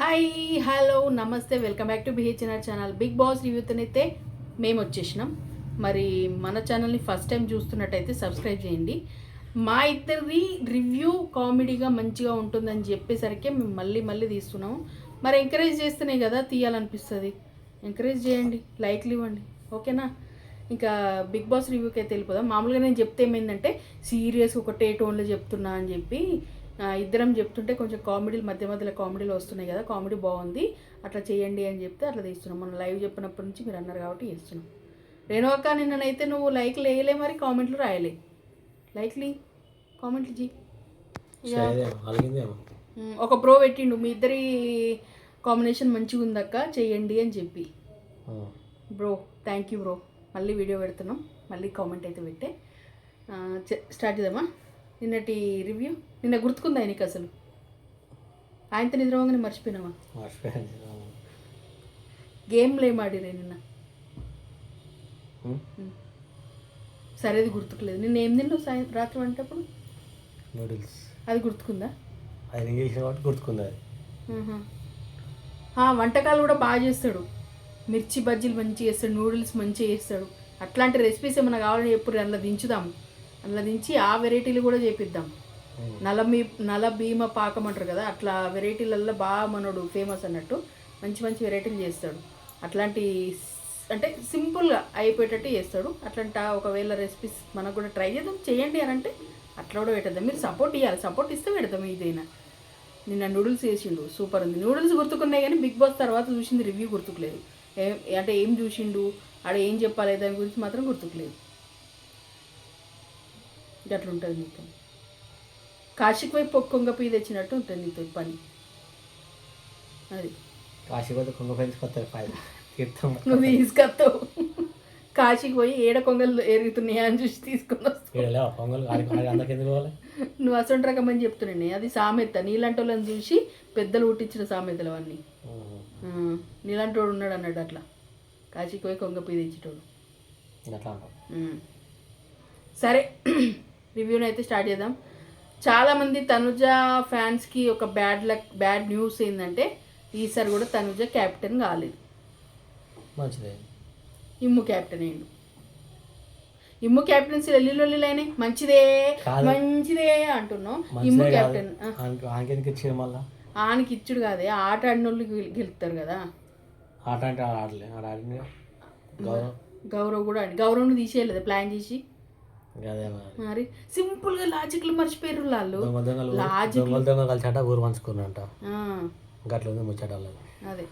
Hi hello namaste welcome back to BHNR channel Bigg Boss రివ్యూతోనైతే మేము వచ్చేసినాం. మరి మన ఛానల్ని ఫస్ట్ టైం చూస్తున్నట్టయితే సబ్స్క్రైబ్ చేయండి. మా ఇద్దరిది రివ్యూ కామెడీగా మంచిగా ఉంటుందని చెప్పేసరికి మేము మళ్ళీ మళ్ళీ తీస్తున్నాము మరి ఎంకరేజ్ చేస్తేనే కదా తీయాలనిపిస్తుంది. ఎంకరేజ్ చేయండి లైక్లు ఇవ్వండి. ఓకేనా ఇంకా బిగ్ బాస్ రివ్యూకి అయితే వెళ్ళిపోదాం. మామూలుగా నేను చెప్తే ఏమైందంటే సీరియస్ ఒకటే టోన్లో చెప్తున్నా అని చెప్పి ఇద్దరం చెప్తుంటే కొంచెం కామెడీలు మధ్య మధ్యలో కామెడీలు వస్తున్నాయి కదా కామెడీ బాగుంది అట్లా చేయండి అని చెప్తే అట్లా తీస్తున్నాం. మనం లైవ్ చెప్పినప్పటి నుంచి మీరు అన్నారు కాబట్టి చేస్తున్నాం. రేణువక్క నిన్ననైతే నువ్వు లైక్లు వేయలే మరి కామెంట్లు రాయలే. లైక్లీ కామెంట్లు జీ ఒక బ్రో పెట్టిండు మీ ఇద్దరి కాంబినేషన్ మంచిగా ఉందక్క చెయ్యండి అని చెప్పి. Bro thank you bro. మళ్ళీ వీడియో పెడుతున్నాం మళ్ళీ కామెంట్ అయితే పెట్టే. స్టార్ట్ చేద్దామా? నిన్నటి రివ్యూ నిన్న గుర్తుకుందా నీకు అసలు? ఆయనతో నిద్రపోగానే మర్చిపోయినావా. గేమ్లు ఏం ఆడిరే నిన్న. ఉం? సరేది గుర్తుకులేదు. నిన్న ఏం తిన్నావు సాయం రాత్రి వంటప్పుడు? నూడిల్స్. అది గుర్తుకుందా? అది చేసిన కాబట్టి గుర్తుకుంది అది. వంటకాలు కూడా బాగా చేస్తాడు. మిర్చి బజ్జీలు మంచిగా చేస్తాడు నూడిల్స్ మంచిగా చేస్తాడు. అట్లాంటి రెసిపీస్ ఏమైనా కావాలని ఎప్పుడు అందులో దించుదాం అందులో దించి ఆ వెరైటీలు కూడా చేపిద్దాం. నలమీ నల భీమ పాకం అంటారు కదా అట్లా వెరైటీలల్లో బాగా మనోడు ఫేమస్ అన్నట్టు మంచి మంచి వెరైటీలు చేస్తాడు. అట్లాంటి అంటే సింపుల్గా అయిపోయేటట్టు చేస్తాడు. అట్లాంటి ఒకవేళ రెసిపీస్ మనకు కూడా ట్రై చేద్దాం చేయండి అని అంటే అట్లా కూడా పెట్టద్దాం. మీరు సపోర్ట్ ఇవ్వాలి సపోర్ట్ ఇస్తే పెడదాం ఇదైనా నిన్న నూడిల్స్ చేసిండు సూపర్ ఉంది. నూడిల్స్ గుర్తుకున్నాయి కానీ బిగ్ బాస్ తర్వాత చూసింది రివ్యూ గుర్తుకులేదు. ఏం అంటే ఏం చూసిండు ఆడ ఏం చెప్పాలి దాని గురించి మాత్రం గుర్తుకులేదు. గట్ల ఉంటుంది కాశీకి వైపు కొంగ పీ తెచ్చినట్టు ఉంటుంది నీతో పని. అది. కొంగ పెంచుకొస్తారు ఫైల్ తీర్థం. నువ్వు తీసుకొస్తావు. కాశీకి పోయి ఏడ కొంగలు ఎరుగుతున్నాయా అని చూసి తీసుకొని వస్తావు. నువ్వు అసలు రకమని చెప్తున్నాను అది సామెత. నీలాంటి వాళ్ళని చూసి పెద్దలు పుట్టించిన సామెతలు అవన్నీ. ఉం. ఆ, నీలాంటోడు ఉన్నాడు అన్నాడు అట్లా. కాశీకి పోయి కొంగ పీ తెచ్చేటోడు. సరే రివ్యూని అయితే స్టార్ట్ చేద్దాం. చాలామంది తనుజ ఫ్యాన్స్కి ఒక బ్యాడ్ లక్ బ్యాడ్ న్యూస్ ఏంటంటే ఈసారి కూడా తనుజ క్యాప్టెన్ కాలేదు. మంచిదే. ఇమ్ము క్యాప్టెన్ అయ్యిండు ఇమ్ము క్యాప్టెన్సీ లొల్లిలొల్లిలైనాయి మంచిదే కాదు. మంచిదే అంటున్నాం ఇమ్ము మంచిదే క్యాప్టెన్ ఆనికి ఇచ్చుడు కాదే ఆట ఆడిన వాళ్ళు గెలు- గెలుస్తారు కదా. ఆట అంటే ఆడ ఆడలే గౌరవం. గౌరవ్ కూడా ఆడి గౌరవ్ని తీసేయలేదు ప్లాన్ చేసి. మరి. మరి సింపుల్గా లాజిక్లు మర్చిపోయారు వాళ్ళు దొంగ దొంగలు లాజిక్. దొంగలు దొంగ కలిసి అంట ఊరు పంచుకున్నంట గట్ల ఉంది ముచ్చట అదే.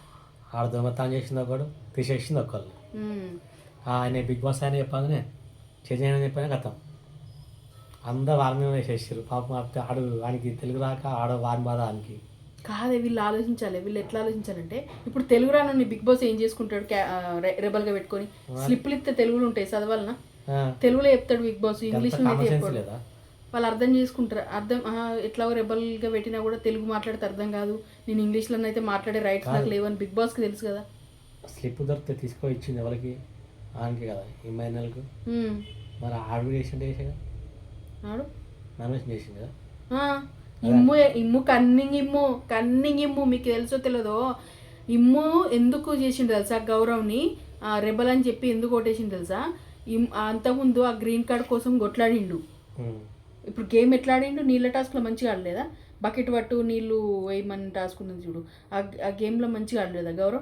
ఆడ దొంగతనం చేసింది ఒకడు తీసేసింది ఒకళ్ళు. ఆయన బిగ్ బాస్ ఆయన చెప్పగానే చేసేయని చెప్పాను కథం. అందరు వారి మీద వేసేసారు పాపం ఆడు వానికి తెలుగు రాక ఆడ వారి బాధ ఆయనకి. కాదే వీళ్ళు ఆలోచించాలి. వీళ్ళు ఎట్లా ఆలోచించాలంటే ఇప్పుడు తెలుగు రాను బిగ్ బాస్ ఏం చేసుకుంటాడు రెబల్గా పెట్టుకొని స్లిప్లు ఇస్తే తెలుగులో ఉంటాయి చదవాలనా? తెలుగులో చెప్తాడు బిగ్ బాస్ చెప్పాడు. లేదా? వాళ్ళు అర్థం చేసుకుంటారు. అర్థం ఎట్లా రెబల్గా పెట్టినా కూడా తెలుగు మాట్లాడితే అర్థం కాదు. నేను ఇంగ్లీష్లో అయితే మాట్లాడే రైట్స్ నాకు లేవని బిగ్ బాస్కి తెలుసు కదా. స్లిప్ దొరికితే తీసుకో ఇచ్చింది ఎవరికి? ఆయనకి కదా ఈ మైనల్కు. మరి ఆడు చేసిండే ఆడు నామినేషన్ చేసింది కదా? ఇమ్ము ఇమ్ము కన్నింగ్ ఇమ్ము కన్నింగ్ ఇమ్ము మీకు తెలుసో తెలియదో ఇమ్ము ఎందుకు చేసిండు తెలుసా గౌరవ్ని? రెబల్ అని చెప్పి ఎందుకు కొట్టేసిండు తెలుసా? అంతకుముందు ఆ గ్రీన్ కార్డ్ కోసం కొట్లాడిండు. ఇప్పుడు గేమ్ ఎట్లా ఆడిండు నీళ్ళ టాస్క్లో మంచిగా ఆడలేదా? బకెట్ పట్టు నీళ్ళు వేయమని టాస్క్ చూడు. ఆ గేమ్లో మంచిగా ఆడలేదా గౌరవ్?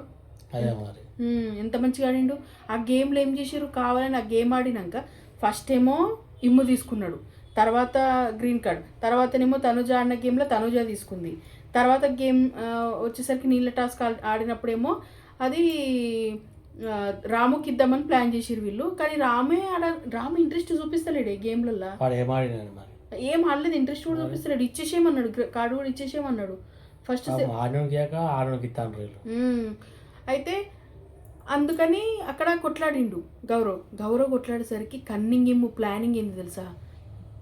ఎంత మంచిగా ఆడిండు? ఆ గేమ్లో ఏం చేశారు కావాలని ఆ గేమ్ ఆడినాక ఫస్ట్ ఏమో ఇమ్ము తీసుకున్నాడు. తర్వాత గ్రీన్ కార్డ్. తర్వాతనేమో తనుజ ఆడిన గేమ్లో తనుజ తీసుకుంది. తర్వాత గేమ్ వచ్చేసరికి నీళ్ళ టాస్క్ ఆడి- ఆడినప్పుడేమో అది రాముకి ఇద్దామని ప్లాన్ చేసిరు వీళ్ళు. కానీ రామే ఆడ రాము ఇంట్రెస్ట్ చూపిస్తలేడు ఈ ఏం ఆడలేదు ఇంట్రెస్ట్ కూడా చూపిస్తలేడు. ఇచ్చేసేయమన్నాడు గ్ర- కార్డు కూడా ఇచ్చేసేయమన్నాడు. ఫస్ట్. అయితే అందుకని అక్కడ కొట్లాడిండు గౌరవ్. గౌరవ్ కొట్లాడేసరికి కన్నింగ్ ఏమో ప్లానింగ్ ఏంది తెలుసా?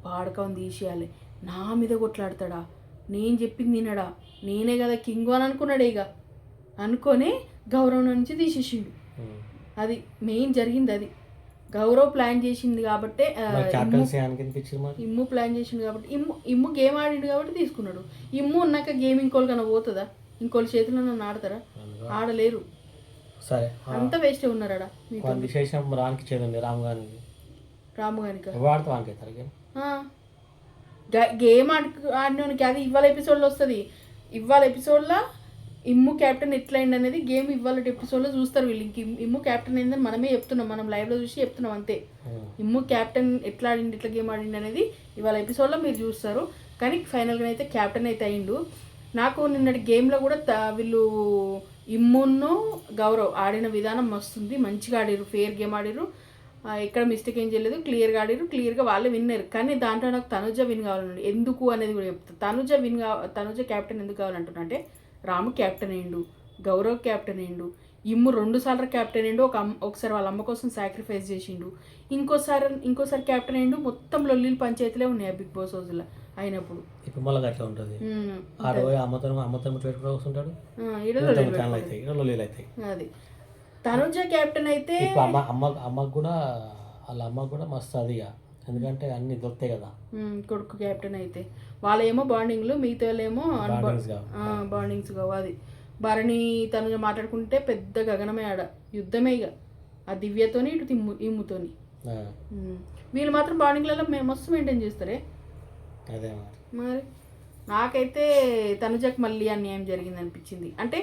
పాడకం తీసేయాలి. నా మీద కొట్లాడతాడా? నేను చెప్పింది తినడా నేనే కదా కింగ్ అని అనుకున్నాడే ఇక. అనుకొని గౌరవ్ నుంచి తీసేసిండు. అది మెయిన్ జరిగింది అది గౌరవ్ ప్లాన్ చేసింది కాబట్టి ఇమ్ము ప్లాన్ చేసింది కాబట్టి ఇమ్ము ఇమ్ము గేమ్ ఆడిండు కాబట్టి తీసుకున్నాడు. ఇమ్ము ఉన్నాక గేమింగ్ కోల్ కన్నా పోతుందా? ఇంకోళ్ళ చేతిలో నన్ను ఆడతారా. ఆడలేరు. సరే అంతా వేస్టే వాని విశేషం రానికి ఇచ్చేదండి రామ్ గారికి రాము గేమ్ గేమ్ ఆడు ఆడినోనికి అది ఇవాళ ఎపిసోడ్లో వస్తుంది. ఇవాళ ఎపిసోడ్లో ఇమ్ము క్యాప్టెన్ ఎట్లా అయింది అనేది గేమ్ ఇవాళ ఎపిసోడ్లో చూస్తారు వీళ్ళు. ఇంక ఇమ్- ఇమ్ము క్యాప్టెన్ అయిందని మనమే చెప్తున్నాం. మనం లైవ్లో చూసి చెప్తున్నాం అంతే. ఇమ్ము క్యాప్టెన్ ఎట్లా ఆడింది ఎట్లా గేమ్ ఆడింది అనేది ఇవాళ ఎపిసోడ్లో మీరు చూస్తారు. కానీ ఫైనల్గా అయితే క్యాప్టెన్ అయితే అయిండు. నాకు నిన్నటి గేమ్లో కూడా వీళ్ళు ఇమ్మును గౌరవ్ ఆడిన విధానం మస్తుంది. మంచిగా ఆడిరు ఫేర్ గేమ్ ఆడిరు ఎక్కడ మిస్టేక్ ఏం చేయలేదు. క్లియర్గా ఆడిరు క్లియర్గా వాళ్ళే విన్నారు కానీ దాంట్లో నాకు తనుజ విన్ కావాలండి ఎందుకు అనేది కూడా చెప్తాను తనుజ విన్ కా తనుజ క్యాప్టెన్ ఎందుకు కావాలంటున్నా అంటే రాము క్యాప్టెన్ అయ్యిండు గౌరవ్ క్యాప్టెన్ అయ్యిండు ఇమ్ము రెండు సార్లు క్యాప్టెన్ అయ్యిండు ఒక అమ్మ ఒకసారి వాళ్ళ అమ్మ కోసం సాక్రిఫైస్ చేసిండు. ఇంకోసారి ఇంకోసారి క్యాప్టెన్ అయ్యిండు మొత్తం లొల్లిలు పంచాయతీలే ఉన్నాయి బిగ్ బాస్ రోజుల్లో అయినప్పుడు. ఇప్పుడు మళ్ళీ అట్లా ఉంటుంది. అమ్మతో అమ్మతో వస్తుంటాడు? అది. తనుజ క్యాప్టెన్ అయితే అమ్మ అమ్మ అమ్మకు కూడా వాళ్ళ అమ్మకు కూడా మస్తు అది ఇక. ఎందుకంటే అన్ని దొరుకుతాయి కదా. కొడుకు క్యాప్టెన్ అయితే. వాళ్ళేమో బాండింగ్లు మిగతా వాళ్ళేమో. బాండింగ్స్ అది భరణి తనుజ మాట్లాడుకుంటే పెద్ద గగనమే ఆడ. యుద్ధమే ఇక. ఆ దివ్యతోని ఇటు తిమ్ము ఇమ్ముతోని. వీళ్ళు మాత్రం బాండింగ్లలో మే మస్తు మెయింటైన్ చేస్తారే? అదే మరి. మరి? నాకైతే తనుజకు మళ్ళీ అన్యాయం జరిగింది అనిపించింది. అంటే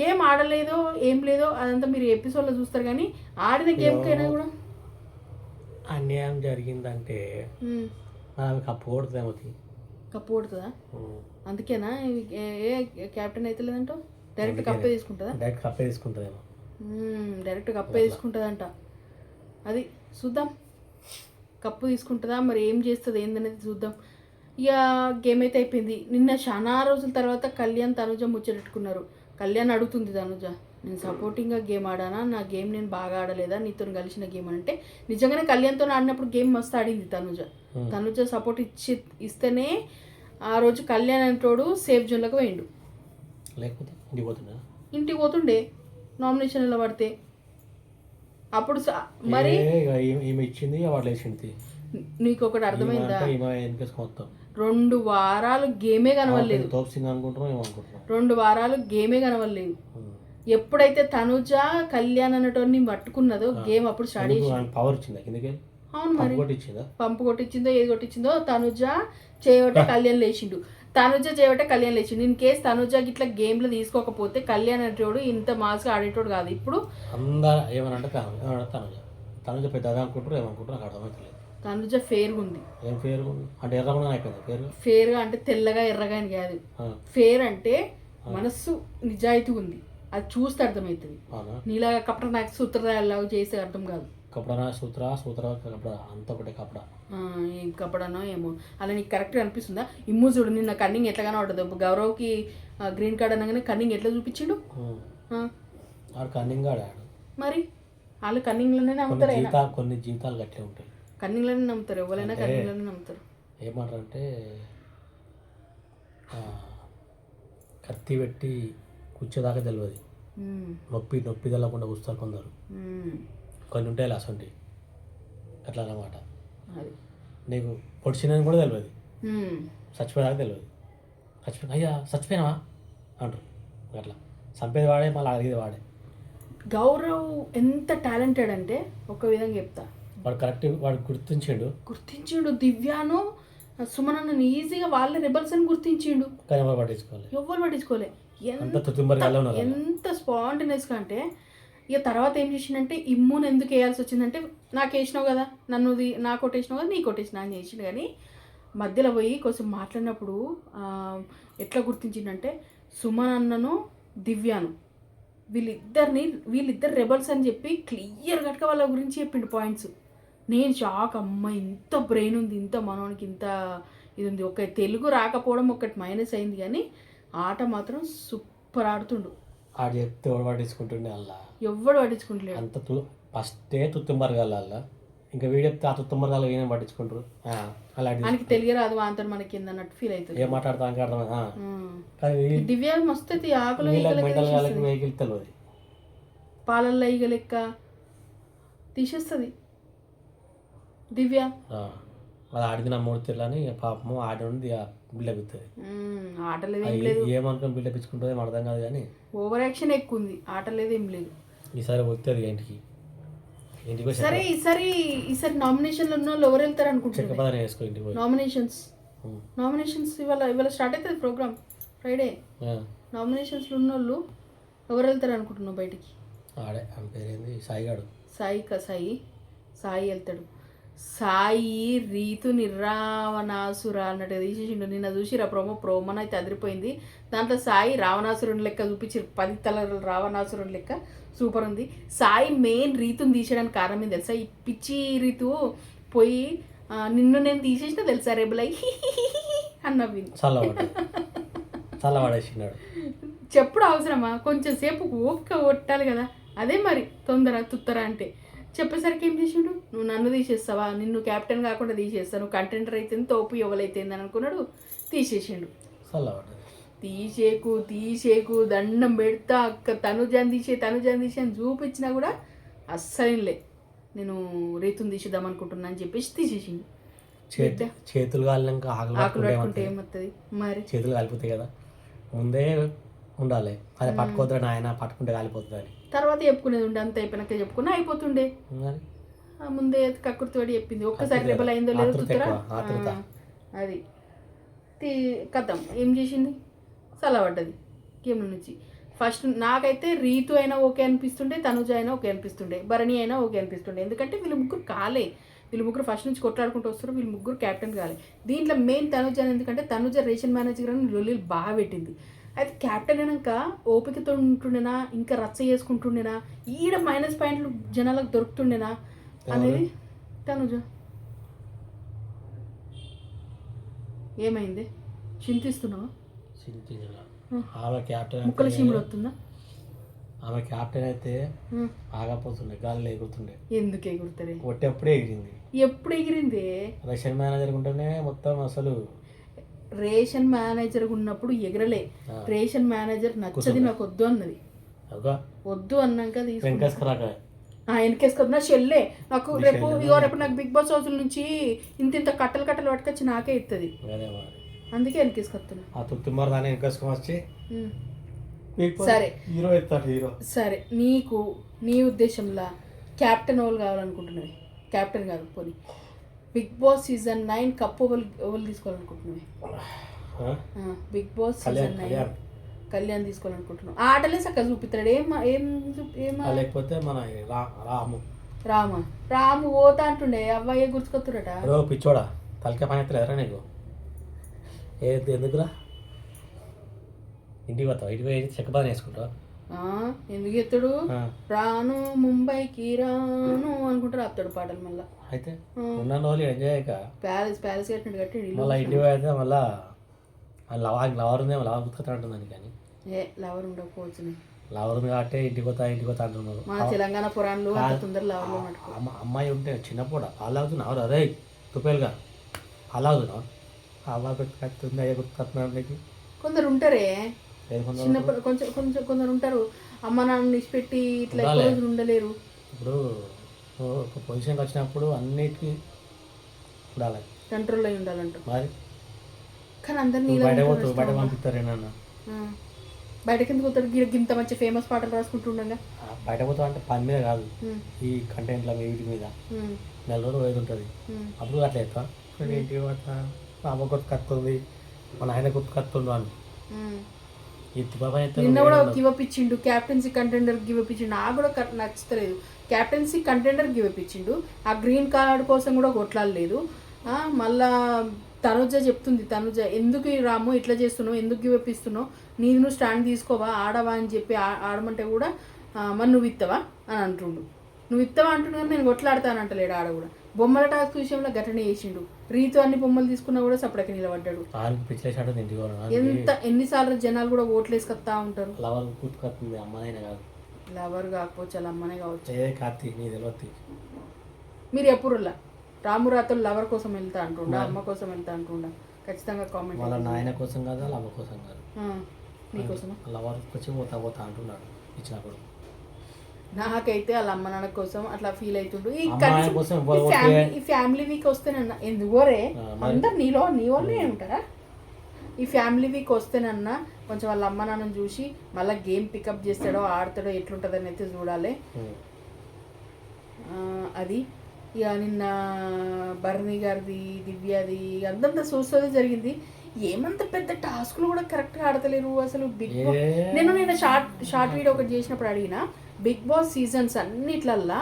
గేమ్ ఆడలేదో ఏం లేదో అదంతా మీరు ఎపిసోడ్లో చూస్తారు కానీ ఆడిన గేమ్కైనా కూడా అన్యాయం జరిగిందంటే ఉమ్, మరి ఆమె కప్పు కొడుతుందేమో కప్పు కొడుతుందా? అందుకేనా? ఏ- క్యాప్టెన్ అయితే లేదంట? డైరెక్ట్ కప్పే తీసుకుంటుందా? డైరెక్ట్ కప్పే తీసుకుంటుందేమో. డైరెక్ట్ కప్పే తీసుకుంటుందంట. అది చూద్దాం. కప్పు తీసుకుంటుందా? మరి ఏం చేస్తుంది? ఏందనేది చూద్దాం. ఇక గేమ్ అయితే అయిపోయింది. నిన్న చాలా రోజుల తర్వాత కళ్యాణ్ తనుజ ముచ్చటెట్టుకున్నారు. కళ్యాణ్ అడుగుతుంది తనుజ. నేను సపోర్టింగ్గా గేమ్ ఆడానా? నా గేమ్ నేను బాగా ఆడలేదా? నీతో కలిసిన గేమ్ అంటే నిజంగానే కళ్యాణ్తో ఆడినప్పుడు గేమ్ మస్తు ఆడింది తనుజ. తనుజ సపోర్ట్ ఇచ్చి ఇస్తేనే ఆ రోజు కళ్యాణ్ అంటోడు సేఫ్ జోన్లోకి పోయిండు. లేకపోతే ఇంటికి పోతుండే? నామినేషన్లో పడితే. అప్పుడు మరి ఇచ్చింది? నీకు ఒకటి అర్థమైందా? రెండు వారాలు గేమే కనవలేదు రెండు వారాలు గేమే కనవలేదు. ఎప్పుడైతే తనుజ కళ్యాణ్ అన్నటోని పట్టుకున్నదో గేమ్ అప్పుడు స్టార్ట్ చేసి పవర్ ఇచ్చిందా అవును మరి. పంపు కొట్టించిందో? ఏది కొట్టించిందో తనుజ చేయవట కళ్యాణ్ లేచిండు. తనుజ చేయవట కళ్యాణ్ లేచిండు. ఇన్ కేస్ తనుజ ఇట్లా గేమ్లో తీసుకోకపోతే కళ్యాణ్ అనేటోడు ఇంత మాస్గా ఆడేటోడు కాదు. ఇప్పుడు అందరు ఏమనంటే తనుజ. తనుజ పెద్ద అనుకుంటారు ఏమనుకుంటారు నాకు అర్థమవుతలేదు తనుజ ఫేర్గా ఉంది ఏం పేరు అంటే ఎర్రమణ అయిపోయింది పేరు ఫేర్గా అంటే తెల్లగా ఎర్రగా అని కాదు. ఫేర్ అంటే మనస్సు నిజాయితీ ఉంది అది చూస్తే అర్థమవుతుంది. నీలాగా కపట నాకు సూత్రరాయలాగా చేసే అర్థం కాదు. కపడనా సూత్ర సూత్ర కపడ అంత ఒకటే కపడ ఏం కపడనో ఏమో. అలా నీకు కరెక్ట్గా అనిపిస్తుందా? ఇమ్ము చూడు నిన్న కన్నింగ్ ఎట్లాగానో ఉంటుంది గౌరవ్కి గ్రీన్ కార్డ్ అనగానే కన్నింగ్ ఎట్లా చూపించిండు? కన్నింగ్ ఆడాడు మరి? వాళ్ళు కన్నింగ్లోనే కొన్ని నమ్ముతారు కొన్ని జీవితాలు గట్లే ఉంటాయి. కన్నింగ్లోనే నమ్ముతారు. ఎవరైనా కన్నింగ్లోనే నమ్ముతారు. ఏమంటారంటే ఆ, కత్తి పెట్టి కూర్చోదాకా తెలియదు నొప్పి నొప్పి తెల్లకుండా కూర్చోరు కొందరు. కొన్ని ఉంటాయి అసంటి అట్లా అన్నమాట. అది. నీకు పొడిచినని కూడా తెలియదు చచ్చిపోయేదాకా తెలియదు చచ్చిపోయిన అయ్యా చచ్చిపోయినావా? అంటారు. అట్లా. చంపేది వాడే మళ్ళీ అడిగేది వాడే. గౌరవ్ ఎంత టాలెంటెడ్ అంటే ఒక విధంగా చెప్తా. వాడు కరెక్ట్ వాడు గుర్తించిండు. గుర్తించిండు దివ్యాను సుమనన్నని ఈజీగా వాళ్ళ రెబల్స్ అని గుర్తించిండు. కానీ ఎవరు పట్టించుకోవాలి ఎవ్వరు పట్టించుకోలే. అంత ఎంత స్పాంటినియస్గా అంటే ఇక తర్వాత ఏం చేసిండంటే ఇమ్ముని ఎందుకు వేయాల్సి వచ్చిందంటే నాకు వేసినావు కదా నన్ను నాకు కొట్టేసినావు కదా నీ కొట్టేసిన అని చేసిండు కానీ మధ్యలో పోయి కొంచెం మాట్లాడినప్పుడు ఎట్లా గుర్తించిండంటే సుమన్ అన్నను దివ్యాను వీళ్ళిద్దరిని వీళ్ళిద్దరు రెబల్స్ అని చెప్పి క్లియర్ కట్గా వాళ్ళ గురించి చెప్పిండు పాయింట్స్ నేను షాక్ అమ్మ ఇంత బ్రెయిన్ ఉంది ఇంత మనోనికి ఇంత ఇది ఉంది. ఒక తెలుగు రాకపోవడం ఒకటి మైనస్ అయింది కానీ ఆట మాత్రం సూపర్ ఆడుతుండు. ఆడు చెప్తే ఎవడు పట్టించుకుంటుండే అలా ఎవ్వడు పట్టించుకుంటలేడు. అంత తు ఫస్టే తుత్తుమరగాల అలా ఇంకా వీడు చెప్తే ఆ తుత్తుమరగాలు ఏమేమి పట్టించుకుంటారు. ఆ, అలాంటి తెలియరాదు వాంతో మనకి అన్నట్టు ఫీల్ అవుతుంది. ఏం మాట్లాడతా అని అర్థం ఆ. ఉమ్. కానీ ఈ దివ్య మస్తు ఆకులు. వెహికల్ తెలియదు పాలల్లో ఈగ లెక్క తీసేస్తుంది. దివ్య. ఆ. అది ఆడికి నా మూడు తీర్లని పాపము ఆడి నుండి బిల్డప్ ఇస్తుంది ఏమనుకుని బిల్డప్ ఇచ్చుకుంటుందో అర్థం కాదు కానీ ఓవర్ యాక్షన్ ఎక్కువ ఉంది. ఆట లేదు ఏం లేదు ఈసారి వస్తుంది పోయి సరే ఈసారి ఈసారి నామినేషన్లు ఉన్న వాళ్ళు ఎవరు వెళ్తారు అనుకుంటున్నారు? నామినేషన్స్. నామినేషన్స్ ఇవాళ ఇవాళ స్టార్ట్ అవుతుంది ప్రోగ్రామ్ ఫ్రైడే నామినేషన్స్లో ఉన్న వాళ్ళు ఎవరు వెళ్తారు అనుకుంటున్నావు బయటికి? ఆడే పేరేంది? సాయిగాడు. సాయి క సాయి? సాయి వెళ్తాడు. సాయి రీతు నిర్రావణాసుర అన్నట్టు తీసేసిండు. నిన్న చూసిరా ప్రోమో? ప్రోమోన్ అయితే అదిరిపోయింది. దాంట్లో సాయి రావణాసురుని లెక్క చూపించి పది తల రావణాసురుని లెక్క. సూపర్ ఉంది. సాయి మెయిన్ రీతుని తీసేయడానికి కారణం ఏం తెలుసా? ఈ పిచ్చి రీతు పోయి నిన్ను నేను తీసేసిన తెలుసా రేబులై అన్నవి చెప్పుడు అవసరమా? కొంచెం సేపు ఓపిక కొట్టాలి కదా. అదే మరి తొందర తుత్తర అంటే. చెప్పేసరికి ఏం చేసిండు? నువ్వు నన్ను తీసేస్తావా? నిన్ను కెప్టెన్ కాకుండా తీసేస్తాను కంటెంటర్ అయితే తోపు ఎవరైతే అని అనుకున్నాడు. తీసేసిండు. తీసేకు తీసేకు దండం పెడతా. అక్క తనుజాన్ తీసే తనుజాన్ తీసే అని చూపించినా కూడా అస్సలేంలే నేను రీతుని తీసేద్దాం అనుకుంటున్నా అని చెప్పేసి తీసేసిండు. చేతి చేతులు కాలినాక ఆకలి పట్టుకుంటే? ఏమవుతుంది? మరి? చేతులు కాలిపోతాయి కదా. ముందే ఉండాలి. అదే పట్టుకోద్దు నాయన పట్టుకుంటే కాలిపోతుంది అని తర్వాత చెప్పుకునేది ఉండే అంత అయిపోయినాక చెప్పుకున్నా అయిపోతుండే. ముందే కక్కుర్తోడి చెప్పింది. ఒక్కసారి. రెబల్ అయిందో లేదో చూస్తారా? అది. కథం. ఏం చేసింది? చల్లబడ్డది గేమ్ల నుంచి. ఫస్ట్ నాకైతే రీతు అయినా ఓకే అనిపిస్తుండే తనుజ అయినా ఓకే అనిపిస్తుండే భరణి అయినా ఓకే అనిపిస్తుండే. ఎందుకంటే వీళ్ళు ముగ్గురు కాలే. వీళ్ళు ముగ్గురు ఫస్ట్ నుంచి కొట్లాడుకుంటూ వస్తారు వీళ్ళు ముగ్గురు క్యాప్టెన్ కాలే. దీంట్లో మెయిన్ తనుజ ఎందుకంటే తనుజ రేషన్ మేనేజర్ అని లొల్లీలు బాగా పెట్టింది. అయితే క్యాప్టెన్ అయినాక ఓపికతో ఉంటుండేనా? ఇంకా రచ్చ చేసుకుంటుండేనా? ఈడ మైనస్ పాయింట్లు జనాలకు దొరుకుతుండేనా? అనేది తనుజ. ఏమైంది? చింతిస్తున్నావా. ఆమె క్యాప్టెన్ ముక్కల చీములు వస్తుందా? ఆమె క్యాప్టెన్ అయితే. ఆగపోతుండే గాలిలో ఎగురుతుండే. ఎందుకు ఎగురుతారే కొట్టేప్పుడే ఎగిరింది. ఎప్పుడు ఎగిరింది? రష్యన్ మేనేజర్ ఉంటేనే మొత్తం అసలు రేషన్ మేనేజర్ ఉన్నప్పుడు ఎగరలే. Ration manager నచ్చది. నాకు వద్దు అన్నది. వద్దు అన్నాక వెంకటేశ్వరాక వెనకేసుకొద్దు నా చెల్లె. నాకు రేపు? ఇగో రేపు నాకు బిగ్ బాస్ హౌస్ నుంచి ఇంత ఇంత కట్టలు కట్టలు పట్టుకొచ్చి నాకే ఇస్తుంది అందుకే వెనకేసుకొస్తున్నా ఆ దాన్ని సరే. Hero hero. సరే. నీకు నీ ఉద్దేశంలో క్యాప్టెన్ ఎవరు కావాలనుకుంటున్నవి క్యాప్టెన్ కాదు పోనీ. Bigg Boss season nine cup ఎవరు తీసుకోవాలనుకుంటున్నవి? ఆ, Bigg Boss season nine. Kalyan. తీసుకోవాలనుకుంటున్నావు. ఆటలే చక్కగా చూపిస్తాడు. ఏం ఏం ఏం లేకపోతే మన రాము. రామ? రాము పోతా అంటుండే. అవ్వయ్య గుర్తుకొత్తురట రో పిచ్చోడా. తలకే పని ఎత్తలేదురా నీకు. ఏ ఎందుకురా? ఇంటికి పోతావు? ఇంటికి పోయి చెక్క పని వేసుకుంటావు? ఎందుకు ఎత్తాడు రాను ముంబైకి రాను అనుకుంటారు అత్తాడు పాటలు మళ్ళా. అయితే ఉన్న రోజులు ఎంజాయ్ అయ్యాక ప్యాలెస్ ప్యాలెస్ కట్టినట్టు కట్టి ఇల్లు మళ్ళీ ఇంటికి పోయితే మళ్ళా ఆ లవర్ లవర్ ఉందేమో లవర్ గుర్తుతా అంటుందని కానీ. ఏ లవర్ ఉండకపోవచ్చు లవర్ ఉంది కాబట్టి ఇంటికి పోతా ఇంటికి పోతా అంటున్నారు మన తెలంగాణ పురాణాలు తొందర అమ్మ అమ్మాయి ఉంటే చిన్నప్పుడు పాలు తాగుతున్నావు అరే తుప్పేలుగా పాలు తాగుతున్నావు అవ్వ గుర్తుకొస్తుంది అయ్యా గుర్తుకొస్తున్నాడు నీకు. కొందరు ఉంటారే. చిన్నప్పుడు కొంచెం కొంచెం కొందరు ఉంటారు. అమ్మ నాన్న ఇచ్చిపెట్టి ఇట్లా ఎక్కువ. రోజులు ఉండలేరు. ఇప్పుడు ఒక పొజిషన్కి వచ్చినప్పుడు అన్నిటికీ ఉండాలి. కంట్రోల్ అయి ఉండాలంట మరి? కానీ అందరినీ బయట పోతావు బయట ఇష్టం. పంపిస్తారు ఏమన్నా ఆ. బయటకి ఎందుకు పోతాడు గింత మంచి ఫేమస్ పాటలు రాసుకుంటుండగా. బయట పోతావు అంటే పని మీద కాదు. ఈ కంటెంట్ల వీటి మీద. నెల రోజులు పోయేది ఉంటుంది. అప్పుడు అట్లా పోతా మా అమ్మ గుర్తుకొస్తుంది మా నాయన గుర్తుకొస్తుండు అని. నిన్న కూడా. గివ్ అప్ ఇచ్చిండు క్యాప్టెన్సీ కంటెండర్ గివ్ అప్ ఇచ్చిండు. నాకు కూడా నచ్చలేదు. క్యాప్టెన్సీ కంటెండర్ గివ్ అప్ ఇచ్చిండు. ఆ గ్రీన్ కార్డ్ కోసం కూడా కొట్లాడలేదు. మళ్ళా తనుజ చెప్తుంది తనుజ ఎందుకు రాము ఇట్లా చేస్తున్నావు? ఎందుకు గివ్ అప్ ఇస్తున్నావు? నీది నువ్వు స్టాండ్ తీసుకోవా? ఆడవా? అని చెప్పి ఆడమంటే కూడా మరి నువ్వు ఇత్తవా? అని అంటుండు. నువ్వు ఇత్తవా? అంటుండు కానీ నేను కొట్లాడతాను అంటలేడు ఆడ కూడా. బొమ్మల టాస్క్ విషయంలో ఘటన చేసిండు. రీతు అన్ని బొమ్మలు తీసుకున్నా కూడా సపడకి నిలబడ్డాడు. ఆయనకి పిచ్చిలేసాడు ఇంటికి ఎంత ఎన్నిసార్లు జనాలు కూడా ఓట్లేసుకొస్తా ఉంటారు. లవర్ గుర్తుకొస్తుంది అమ్మనైనా కాదు. లవర్ కాకపోవచ్చు వాళ్ళ అమ్మనే కావచ్చు. ఏ నీ తెలియదు మీరు ఎప్పుడులా రామురాతలు లవర్ కోసం వెళ్తా అంటుండా అమ్మ కోసం వెళ్తా అంటుండా? ఖచ్చితంగా కామెంట్ వాళ్ళ నాయన కోసం కాదు వాళ్ళ అమ్మ కోసం కాదు? నీకోసమా లవర్ వచ్చి పోతా పోతా అంటున్నాడు ఇచ్చినప్పుడు. నాకైతే వాళ్ళ అమ్మ నాన్న కోసం అట్లా ఫీల్ అవుతుండు ఈ నాన్న ఫ్యామిలీ. ఈ ఫ్యామిలీ వీక్ వస్తేనన్నా ఎందుకోరే అందరు నీలో నీ వాళ్ళే ఉంటారా? ఈ ఫ్యామిలీ వీక్ వస్తేనన్నా కొంచెం వాళ్ళ అమ్మ నాన్నని చూసి మళ్ళీ గేమ్ పికప్ చేస్తాడో ఆడతాడో ఎట్లుంటుందని అయితే చూడాలి. అది. ఇక నిన్న భరణి గారిది దివ్యది అంతంత చూస్తుంది జరిగింది. ఏమంత పెద్ద టాస్క్లు కూడా కరెక్ట్గా ఆడతలేరు అసలు. బిగ్? నేను నేను షార్ట్ షార్ట్ వీడియో ఒకటి చేసినప్పుడు అడిగిన బిగ్ బాస్ సీజన్స్ అన్నిట్లల్లా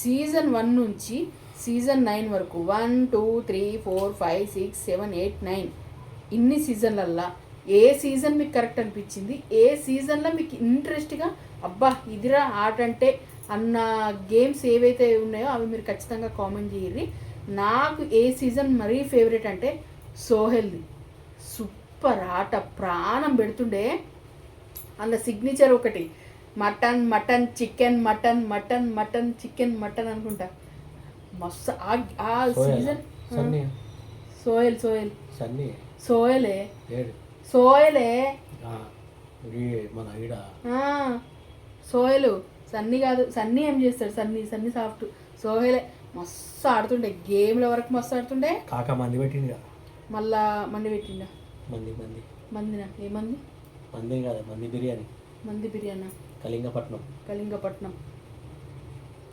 సీజన్ వన్ నుంచి సీజన్ నైన్ వరకు one two three four five six seven eight nine ఇన్ని సీజన్లల్లా ఏ సీజన్ మీకు కరెక్ట్ అనిపించింది? ఏ సీజన్లో మీకు ఇంట్రెస్ట్గా అబ్బా ఇదిరా ఆట అంటే అన్న గేమ్స్ ఏవైతే ఉన్నాయో అవి మీరు ఖచ్చితంగా కామెంట్ చేయర్రి నాకు ఏ సీజన్ మరీ ఫేవరెట్ అంటే సోహెల్ది. సూపర్ ఆట ప్రాణం పెడుతుండే. అందులో సిగ్నేచర్ ఒకటి. Mutton mutton chicken mutton mutton mutton chicken mutton అనుకుంటా. మస్తు ఆ-? సీజన్ సన్నీ? సోయల్ సోయల్. సన్నీ? సోయలే. సోయలే. మన ఈడ. సోయలు. సన్నీ కాదు సన్నీ ఏం చేస్తాడు? సన్నీ సన్నీ సాఫ్ట్. సోహెలే మస్తు ఆడుతుండే. గేమ్ల వరకు మస్తు ఆడుతుండే. కాక మంది పెట్టింది కదా? మళ్ళా మండి పెట్టిండా? మంది మంది. మందినా? ఏ మంది? మంది కాదు మంది బిర్యానీ. మంది బిర్యానా? కళింగపట్నం. కళింగపట్నం.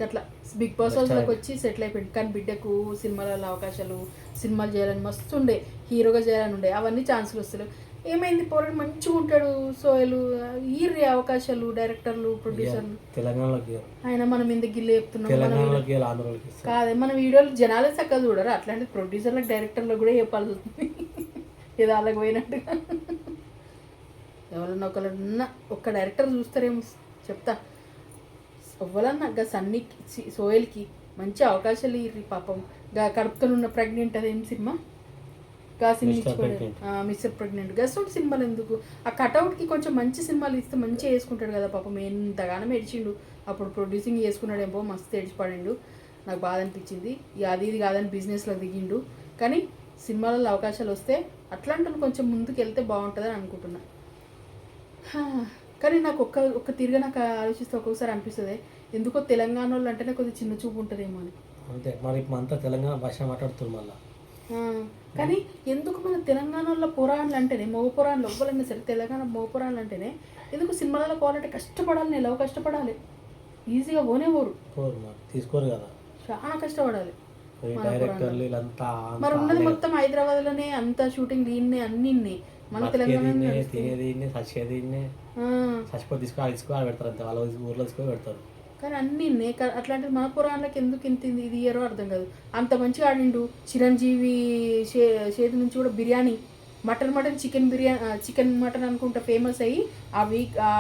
అట్లా బిగ్ బాస్ హౌస్లోకి వచ్చి సెటిల్ అయిపోయింది. కానీ బిడ్డకు సినిమాలలో అవకాశాలు సినిమాలు చేయాలని మస్తు ఉండే. హీరోగా చేయాలని ఉండే. అవన్నీ ఛాన్సులు వస్తలేవు. ఏమైంది? పోరాడు మంచిగా ఉంటాడు సోయలు. ఈర్రి అవకాశాలు డైరెక్టర్లు ప్రొడ్యూసర్లు. తెలంగాణలోకి. ఆయన మనం ఎందుకు గిల్లు చెప్తున్నాం కాదే మన వీడియోలు జనాలే చక్కగా చూడరు. అట్లాంటి ప్రొడ్యూసర్లకు డైరెక్టర్లకు కూడా చెప్పాల్సి వస్తుంది ఏదో అలాగ పోయినట్టుగా. ఎవరన్నా ఒకళ్ళన్నా ఒక్క డైరెక్టర్ చూస్తారేమో చెప్తా. ఎవ్వరన్నా గా సన్నీకి సోయల్కి మంచి అవకాశాలు ఇర్రి పాపం. గా కడుపుతో ఉన్న ప్రెగ్నెంట్ అదేం సినిమా? గా సినిమా. Mr pregnant. గసోటి సినిమాలు ఎందుకు ఆ కటౌట్కి కొంచెం మంచి సినిమాలు ఇస్తే మంచిగా వేసుకుంటాడు కదా పాపం. ఎంతగానో ఏడిచిండు. అప్పుడు ప్రొడ్యూసింగ్ చేసుకున్నాడేమో మస్తు ఏడిచిపడిండు. నాకు బాధ అనిపించింది. అది ఇది కాదని బిజినెస్లో దిగిండు. కానీ సినిమాలలో అవకాశాలు వస్తే అట్లాంటి కొంచెం ముందుకు వెళ్తే బాగుంటుందని అనుకుంటున్నా. హా, కానీ నాకు ఒక్క ఒక్క తిరిగి నాకు ఆలోచిస్తే ఒక్కొక్కసారి అనిపిస్తుంది ఎందుకో తెలంగాణ వాళ్ళు అంటేనే కొద్దిగా చిన్న చూపు ఉంటుందేమో అని. అంతే మరి ఇప్పుడు అంతా తెలంగాణ భాష మాట్లాడుతుంది మళ్ళీ. కానీ ఎందుకు మన తెలంగాణలో పురాణాలు అంటేనే మగ పురాణాలు ఎవ్వరైనా సరే తెలంగాణ మగ పురాణాలు అంటేనే ఎందుకు సినిమాలలో పోవాలంటే కష్టపడాలి నేను ఎలా కష్టపడాలి? ఈజీగా పోనే పోరు. తీసుకోరు కదా. చాలా కష్టపడాలి మరి ఉన్నది మొత్తం హైదరాబాద్లోనే అంత షూటింగ్ దీన్నే అన్ని తినేది చచ్చేది చచ్చిపోయి తీసుకో ఆడ తీసుకో ఆడ పెడతారు అంతే. వాళ్ళ ఊర్లో తీసుకొని పెడతారు. కానీ అన్ని అట్లాంటిది మన పురాణాలకు ఎందుకు ఇంత ఇది ఇయ్యారో అర్థం కాదు. అంత మంచిగా ఆడిండు చిరంజీవి చేతి నుంచి కూడా biryani. Mutton mutton chicken biryani chicken mutton అనుకుంటా ఫేమస్ అయ్యి ఆ వీక్ ఆ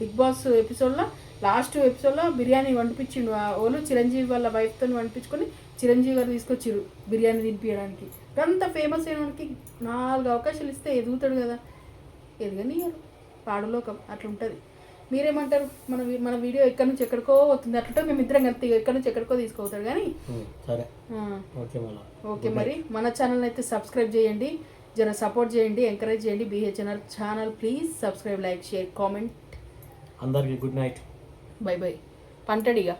బిగ్ బాస్ ఎపిసోడ్లో లాస్ట్ ఎపిసోడ్లో బిర్యానీ వండిపించిండు. ఆ వాళ్ళు చిరంజీవి వాళ్ళ వైఫ్తో వండిపించుకొని చిరంజీవి గారు తీసుకొచ్చిర్రు బిర్యానీ తినిపించడానికి అంత ఫేమస్ అయినకి నాలుగు అవకాశాలు ఇస్తే ఎదుగుతాడు కదా. ఎదగనియరు పాడులోకం అట్లా ఉంటుంది. మీరేమంటారు? మన మన వీడియో ఎక్కడి నుంచి ఎక్కడికో పోతుంది. అట్లా మేము ఇద్దరం కలిపి ఎక్కడి నుంచి ఎక్కడికో తీసుకుపోతాడు కానీ సరే. ఓకే మరి. మన ఛానల్ అయితే సబ్స్క్రైబ్ చేయండి. జర సపోర్ట్ చేయండి ఎంకరేజ్ చేయండి. BHNR channel please subscribe like share comment అందరికీ గుడ్ నైట్ బై బై పంటడిగా.